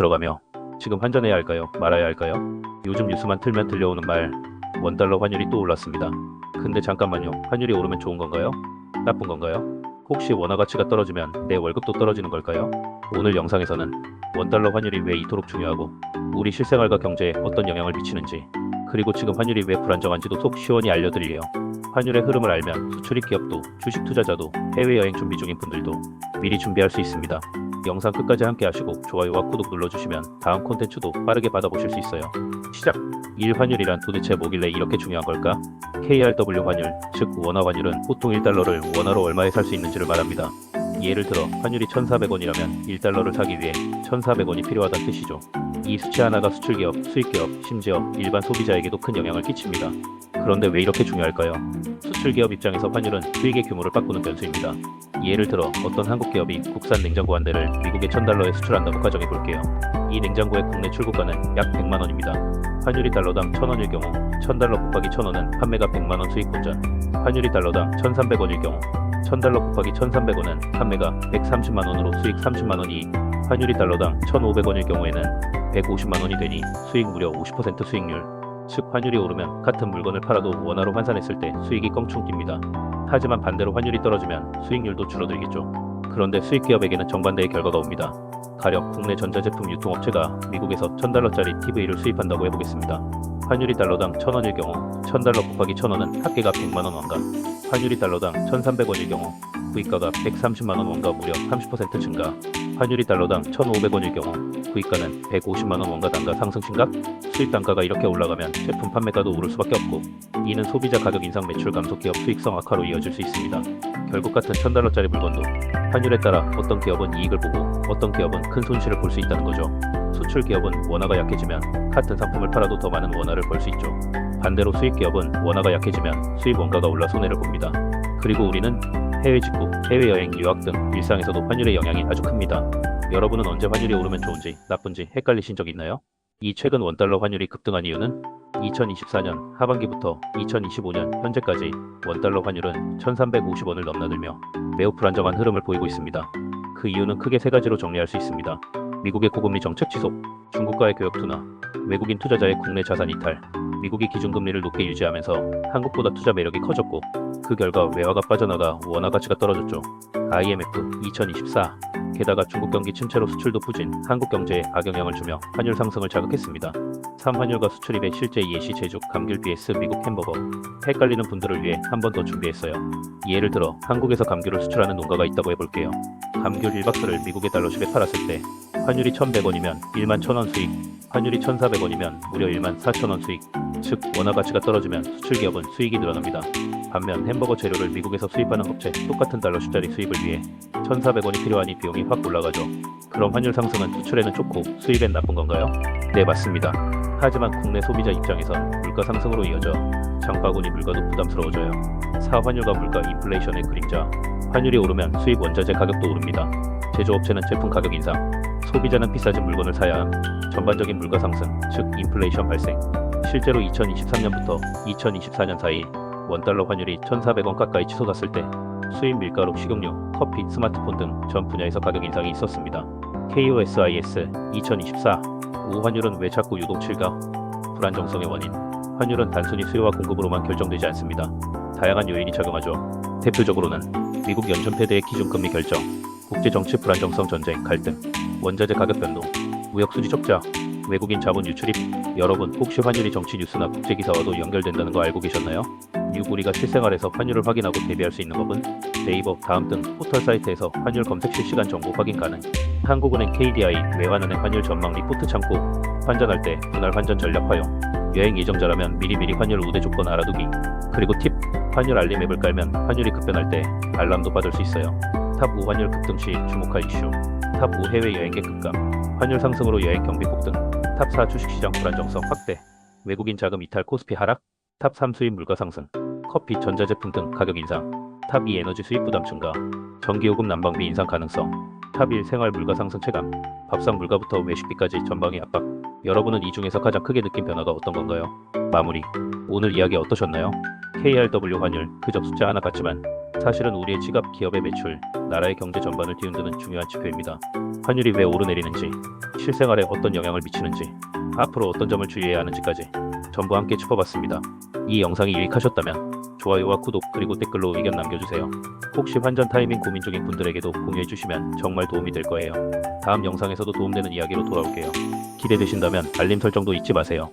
들어가며 지금 환전해야 할까요? 말아야 할까요? 요즘 뉴스만 틀면 들려오는 말 원달러 환율이 또 올랐습니다. 근데 잠깐만요. 환율이 오르면 좋은 건가요? 나쁜 건가요? 혹시 원화 가치가 떨어지면 내 월급도 떨어지는 걸까요? 오늘 영상에서는 원달러 환율이 왜 이토록 중요하고 우리 실생활과 경제에 어떤 영향을 미치는지 그리고 지금 환율이 왜 불안정한지도 속 시원히 알려드릴게요. 환율의 흐름을 알면 수출입 기업도 주식 투자자도 해외여행 준비 중인 분들도 미리 준비할 수 있습니다. 영상 끝까지 함께 하시고 좋아요와 구독 눌러주시면 다음 콘텐츠도 빠르게 받아보실 수 있어요. 시작! 일 환율이란 도대체 뭐길래 이렇게 중요한 걸까? KRW 환율, 즉 원화 환율은 보통 1달러를 원화로 얼마에 살 수 있는지를 말합니다. 예를 들어 환율이 1,400원이라면 1달러를 사기 위해 1,400원이 필요하다는 뜻이죠. 이 수치 하나가 수출기업, 수입기업, 심지어 일반 소비자에게도 큰 영향을 끼칩니다. 그런데 왜 이렇게 중요할까요? 수출기업 입장에서 환율은 수익의 규모를 바꾸는 변수입니다. 예를 들어 어떤 한국 기업이 국산 냉장고 한 대를 미국에 1000달러에 수출한다고 가정해 볼게요. 이 냉장고의 국내 출고가는 약 100만 원입니다. 환율이 달러당 1000원일 경우 1000달러 곱하기 1000원은 판매가 100만 원 수익 본전. 환율이 달러당 1300원일 경우 1000달러 곱하기 1300원은 판매가 130만 원으로 수익 30만 원 이익. 환율이 달러당 1500원일 경우에는 150만 원이 되니 수익 무려 50% 수익률. 즉 환율이 오르면 같은 물건을 팔아도 원화로 환산했을 때 수익이 껑충 뜁니다. 하지만 반대로 환율이 떨어지면 수익률도 줄어들겠죠. 그런데 수익 기업에게는 정반대의 결과가 옵니다. 가령 국내 전자제품 유통업체가 미국에서 1000달러짜리 TV를 수입한다고 해보겠습니다. 환율이 달러당 1000원일 경우 1000달러 곱하기 1000원은 합계가 100만원 원가 환율이 달러당 1300원일 경우 구입가가 130만원 원가 무려 30% 증가 환율이 달러당 1500원일 경우 구입가는 150만원 원가 단가 상승 심각 수입 단가가 이렇게 올라가면 제품 판매가도 오를 수밖에 없고 이는 소비자 가격 인상 매출 감소 기업 수익성 악화로 이어질 수 있습니다. 결국 같은 1000달러짜리 물건도 환율에 따라 어떤 기업은 이익을 보고 어떤 기업은 큰 손실을 볼 수 있다는 거죠. 수출 기업은 원화가 약해지면 같은 상품을 팔아도 더 많은 원화를 벌 수 있죠. 반대로 수입 기업은 원화가 약해지면 수입 원가가 올라 손해를 봅니다. 그리고 우리는 해외 직구, 해외여행, 유학 등 일상에서도 환율의 영향이 아주 큽니다. 여러분은 언제 환율이 오르면 좋은지 나쁜지 헷갈리신 적 있나요? 이 최근 원달러 환율이 급등한 이유는 2024년 하반기부터 2025년 현재까지 원달러 환율은 1350원을 넘나들며 매우 불안정한 흐름을 보이고 있습니다. 그 이유는 크게 세 가지로 정리할 수 있습니다. 미국의 고금리 정책 지속, 중국과의 교역 둔화, 외국인 투자자의 국내 자산 이탈, 미국이 기준금리를 높게 유지하면서 한국보다 투자 매력이 커졌고 그 결과 외화가 빠져나가 원화 가치가 떨어졌죠. IMF 2024 게다가 중국 경기 침체로 수출도 부진, 한국 경제에 악영향을 주며 환율 상승을 자극했습니다. 3환율과 수출입의 실제 예시 제juk, 감귤 BS 미국 햄버거. 헷갈리는 분들을 위해 한 번 더 준비했어요. 예를 들어 한국에서 감귤을 수출하는 농가가 있다고 해볼게요. 감귤 1박스를 미국의 달러십에 팔았을 때 환율이 1,100원이면 1만 1,000원 수익, 환율이 1,400원이면 무려 1만 4,000원 수익. 즉 원화 가치가 떨어지면 수출 기업은 수익이 늘어납니다. 반면 햄버거 재료를 미국에서 수입하는 업체 똑같은 달러 숫자리 수입을 위해 1,400원이 필요하니 비용이 확 올라가죠. 그럼 환율 상승은 수출에는 좋고 수입엔 나쁜 건가요? 네 맞습니다. 하지만 국내 소비자 입장에선 물가 상승으로 이어져 장바구니 물가도 부담스러워져요. 사환율과 물가 인플레이션의 그림자. 환율이 오르면 수입 원자재 가격도 오릅니다. 제조업체는 제품 가격 인상, 소비자는 비싸진 물건을 사야 함. 전반적인 물가 상승, 즉 인플레이션 발생. 실제로 2023년부터 2024년 사이 원달러 환율이 1,400원 가까이 치솟았을 때 수입 밀가루, 식용유, 커피, 스마트폰 등 전 분야에서 가격 인상이 있었습니다. KOSIS 2024 우환율은 왜 자꾸 유동칠까? 불안정성의 원인. 환율은 단순히 수요와 공급으로만 결정되지 않습니다. 다양한 요인이 작용하죠. 대표적으로는 미국 연준 패드의 기준금리 결정, 국제 정치 불안정성 전쟁, 갈등, 원자재 가격 변동, 무역 수지 적자, 외국인 자본 유출입. 여러분 혹시 환율이 정치 뉴스나 국제 기사와도 연결된다는 거 알고 계셨나요? 뉴구리가 실생활에서 환율을 확인하고 대비할 수 있는 법은 네이버, 다음 등 포털 사이트에서 환율 검색 실시간 정보 확인 가능. 한국은행 KDI 외환은행 환율 전망 리포트 창고. 환전할 때 분할 환전 전략 활용. 여행 예정자라면 미리미리 환율 우대 조건 알아두기. 그리고 팁. 환율 알림 앱을 깔면 환율이 급변할 때 알람도 받을 수 있어요. 탑 5 환율 급등 시 주목할 이슈. 탑 5 해외 여행객 급감. 환율 상승으로 여행 경비 폭등. 탑4 주식시장 불안정성 확대. 외국인 자금 이탈 코스피 하락. 탑3 수입 물가 상승. 커피, 전자제품 등 가격 인상. 탑2 에너지 수입 부담 증가. 전기요금 난방비 인상 가능성. 탑1 생활 물가 상승 체감. 밥상 물가부터 외식비까지 전방위 압박. 여러분은 이 중에서 가장 크게 느낀 변화가 어떤 건가요? 마무리. 오늘 이야기 어떠셨나요? KRW 환율 그저 숫자 하나 같지만 사실은 우리의 지갑, 기업의 매출, 나라의 경제 전반을 뒤흔드는 중요한 지표입니다. 환율이 왜 오르내리는지, 실생활에 어떤 영향을 미치는지, 앞으로 어떤 점을 주의해야 하는지까지 전부 함께 짚어봤습니다. 이 영상이 유익하셨다면 좋아요와 구독 그리고 댓글로 의견 남겨주세요. 혹시 환전 타이밍 고민 중인 분들에게도 공유해주시면 정말 도움이 될 거예요. 다음 영상에서도 도움되는 이야기로 돌아올게요. 기대되신다면 알림 설정도 잊지 마세요.